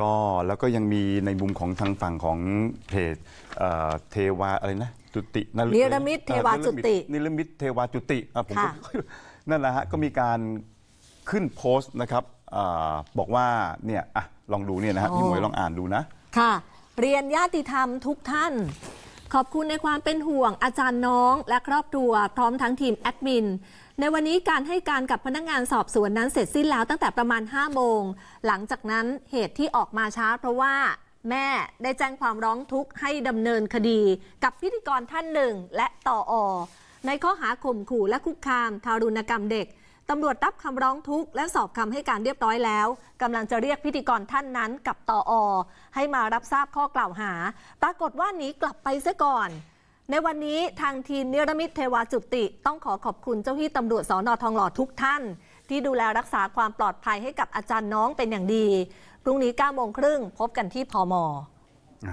ก็แล้วก็ยังมีในมุมของทางฝั่งของเพจเอ่อเทวาอะไรนะจุตินฤนิรมิตเทวาจุติ นิรมิตเทวาจุติอะผมก็ค่ะนั่นแหละฮะก็มีการขึ้นโพสต์นะครับอาบอกว่าเนี่ยอะลองดูเนี่ยนะฮะพี่หมวยลองอ่านดูนะ ค่ะ เรียนญาติธรรมทุกท่าน ขอบคุณในความเป็นห่วงอาจารย์น้องและครอบครัว พร้อมทั้งทีมแอดมิน ในวันนี้การให้การกับพนักงานสอบสวนนั้นเสร็จสิ้นแล้วตั้งแต่ประมาณ 5 โมง หลังจากนั้นเหตุที่ออกมาช้าเพราะว่าแม่ได้แจ้งความร้องทุกข์ให้ดำเนินคดี กับพิธีกรท่านหนึ่งและต่ออ ในข้อหาข่มขู่และคุกคามทารุณกรรมเด็ก ตำรวจรับคำร้องทุกข์และสอบคำให้การเรียบร้อยแล้วกำลังจะเรียกพิธีกรท่านนั้นกับตออให้มารับทราบข้อกล่าวหา ปรากฏว่าหนีกลับไปซะก่อน ในวันนี้ทางทีมนิรมิตเทวาจุติ ต้องขอขอบคุณเจ้าที่ตำรวจสอนอทองหล่อทุกท่าน ที่ดูแลรักษาความปลอดภัยให้กับอาจารย์น้องเป็นอย่างดี พรุ่งนี้9โมงครึ่งพบกันที่พม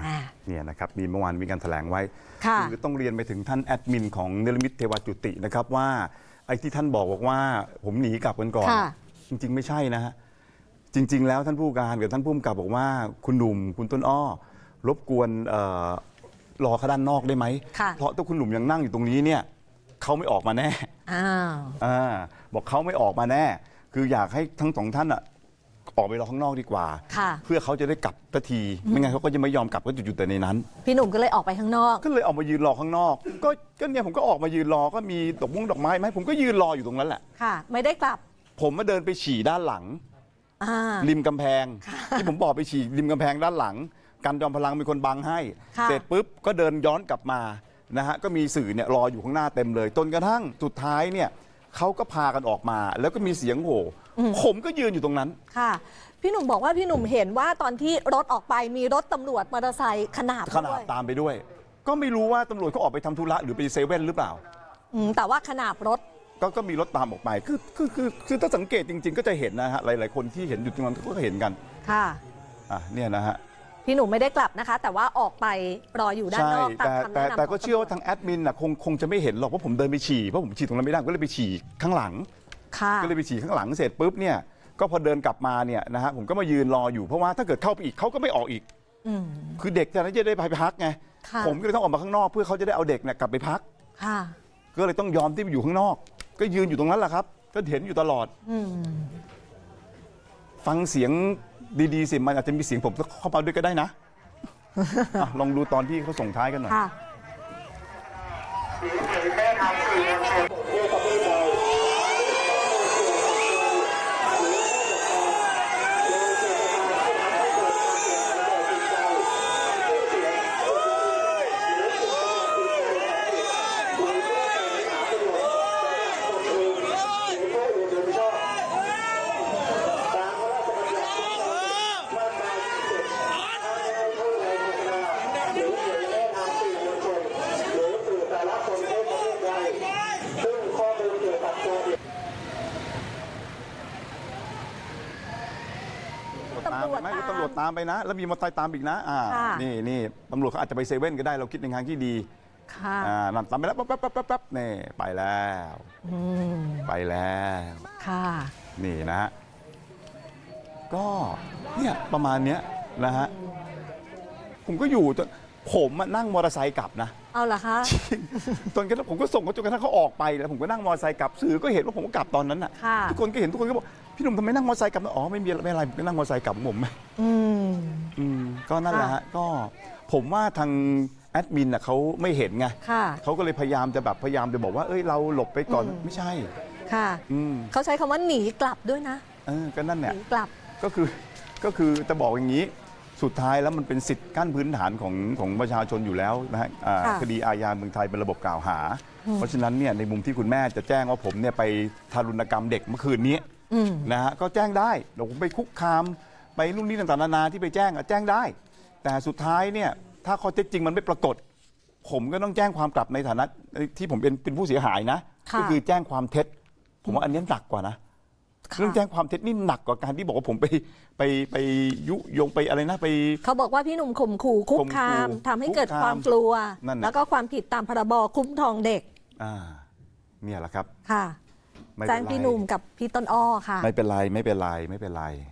อ่าเนี่ยนะครับมีเมื่อวานมีการแถลงไว้ค่ะอต้องเรียนไปถึงท่านแอดมินของเนรมิตเทวาจุตินะครับว่า ไอ้ที่ท่านบอกบอกว่า ผมหนีกลับกันก่อน ค่ะ จริง ๆ ไม่ใช่นะฮะ จริง ๆ แล้วท่านผู้การกับท่านผู้กำกับบอกว่า คุณหนุ่มคุณต้นอ้อ รบกวนเอ่อรอเขาด้านนอกได้ไหม ค่ะ เพราะถ้าคุณหนุ่มยังนั่งอยู่ตรงนี้เนี่ยเขาไม่ออกมาแน่ อ้าว อ่าบอกเขาไม่ออกมาแน่ คืออยากให้ทั้งสองท่านอะ ออกไปรอข้างนอกดีกว่า ค่ะ เพื่อเขาจะได้กลับทันที ไม่งั้นเขาก็จะไม่ยอมกลับก็จุดๆแต่ในนั้น พี่หนุ่มก็เลยออกไปข้างนอก ก็เลยออกมายืนรอข้างนอก ก็ก็เนี่ยผมก็ออกมายืนรอก็มีดอกมุ้งดอกไม้ไหมผมก็ยืนรออยู่ตรงนั้นแหละ ค่ะ ไม่ได้กลับผมมาเดินไปฉี่ด้านหลัง อ่า ริมกำแพง ที่ผมบอกไปฉี่ริมกำแพงด้านหลัง กันจอมพลังมีคนบังให้ ค่ะ เสร็จปุ๊บก็เดินย้อนกลับมานะฮะก็มีสื่อเนี่ยรออยู่ข้างหน้าเต็มเลยจนกระทั่งสุดท้ายเนี่ยเขาก็พากันออกมา แล้วก็มีเสียงโห่ ผมก็ยืนอยู่ตรงนั้น ค่ะ พี่หนุ่มบอกว่าพี่หนุ่มเห็นว่าตอนที่รถออกไปมีรถตำรวจมอเตอร์ไซค์ขนาบขนาด้ดวยตามไปด้วย ก็ไม่รู้ว่าตำรวจเขาออกไปทำธุระหรือไปเซเว่นหรือเปล่า อืมแต่ว่าขนาบรถ ก็ก็มีรถตามออกไปคือคือคือคือถ้าสังเกตจริง ๆ ก็จะเห็นนะฮะหลาย ๆ คนที่เห็นอยู่ตรงนั้นก็เห็นกันค่ะ อะเนี่ยนะฮะ พี่หนุ่มไม่ได้กลับนะคะ แต่ว่าออกไปรออยู่ด้านใช่ นอกตามแต่คำแต่แนะนำแต่ขก็งเชื่อว่าตำรทางแอดมินน่ะคงคงจะไม่เห็นหรอกเพราะผมเดินไปฉี่เพราะผมฉี่ตรงนั้นไม่ได้ผมก็เลยไปฉี่ข้างหลังค่ะ ก็เลยไปฉี่ข้างหลังเสร็จปุ๊บเนี่ยก็พอเดินกลับมาเนี่ยนะฮะผมก็มายืนรออยู่เพราะว่าถ้าเกิดเข้าไปอีกเขาก็ไม่ออกอีกอืมคือเด็กจะได้จะได้ไปพักไงค่ะผมก็เลยต้องออกมาข้างนอก เพื่อเขาจะได้เอาเด็กเนี่ยกลับไปพักค่ะก็เลยต้องยอมที่ไปอยู่ข้างนอก ก็ยืนอยู่ตรงนั้นแหละครับ ก็เห็นอยู่ตลอดอืมฟังเสียงดีๆสิมันอาจจะมีเสียงผมเข้ามาด้วยก็ได้นะอะลองดูตอนที่เขาส่งท้ายกันหน่อยามไปไหมตำรวจตามตำรวจตามไปนะ แล้วมีมอเตอร์ไซค์ตามอีกนะอ่าค่ะ นี่นี่ตำรวจเขาอาจจะไปเซเว่นก็ได้เราคิดในทางที่ดีค่ะอ่านั่นตามไปแล้วปั๊บปั๊บปั๊บปั๊บปั๊บนี่ไปแล้ว อืมไปแล้ว ค่ะ นี่นะฮะ ก็เนี่ยประมาณเนี้ยนะฮะ ผมก็อยู่จนผมอะนั่งมอเตอร์ไซค์กลับนะ เอาเหรอคะจนกระทั่งผมก็ส่งเขาจนกระทั่งเขาออกไปแล้วผมก็นั่งมอเตอร์ไซค์กลับสื่อก็เห็นว่าผมก็กลับตอนนั้นน่ะค่ะ ทุกคนก็เห็นทุกคนก็บอก พี่หนุ่มทำไมนั่งมอเตอร์ไซค์กลับอ๋อไม่มีอะไรไม่อะไรผมก็นั่งมอเตอร์ไซค์กลับของผม อืม อืมก็นั่นแหละค่ะฮะก็ผมว่าทางแอดมินน่ะเขาไม่เห็นไงค่ะ เขาก็เลยพยายามจะแบบพยายามจะบอกว่าเอ้ยเราหลบไปก่อนอืม ไม่ใช่ ค่ะ อืมเขาใช้คำว่าหนีกลับด้วยนะ เออก็นั่นหเนี่ยนีกลับ ก็คือก็คือจะบอกอย่างนี้สุดท้ายแล้วมันเป็นสิทธิ์ขั้นพื้นฐานของของประชาชนอยู่แล้วนะฮะอ่าค่ะ คดีอาญาเมืองไทยเป็นระบบกล่าวหา เพราะฉะนั้นเนี่ยในมุมที่คุณแม่จะแจ้งว่าผมเนี่ยไปทารุณกรรมเด็กเมื่อคืนนี้อืม นะฮะก็แจ้งได้เดี๋ยวผมไปคุกคามไปนู่นนี่ต่างๆนานาที่ไปแจ้งอะแจ้งได้ แต่สุดท้ายเนี่ยถ้าข้อเท็จจริงมันไม่ปรากฏ ผมก็ต้องแจ้งความกลับในฐานะที่ผมเป็นเป็นผู้เสียหายนะค่ะ ก็คือแจ้งความเท็จ ผมว่าอันนี้หนักกว่านะ ค่ะเรื่องแจ้งความเท็จนี่หนักกว่าการที่บอกว่าผมไปไปไปยุยงไปอะไรนะไป เขาบอกว่าพี่หนุ่มข่มขู่คุกคามข่มขู่ทำให้เกิดคุกคามความกลัว นั่นน่ะ แล้วก็ความผิดตามพรบคุ้มครองเด็กอ่าเนี่ยแหละครับ ค่ะ ไม่แจ้เป็งนไรพี่หนุ่มกับพี่ต้นอ้อค่ะ ไม่เป็นไรไม่เป็นไรไม่เป็นไร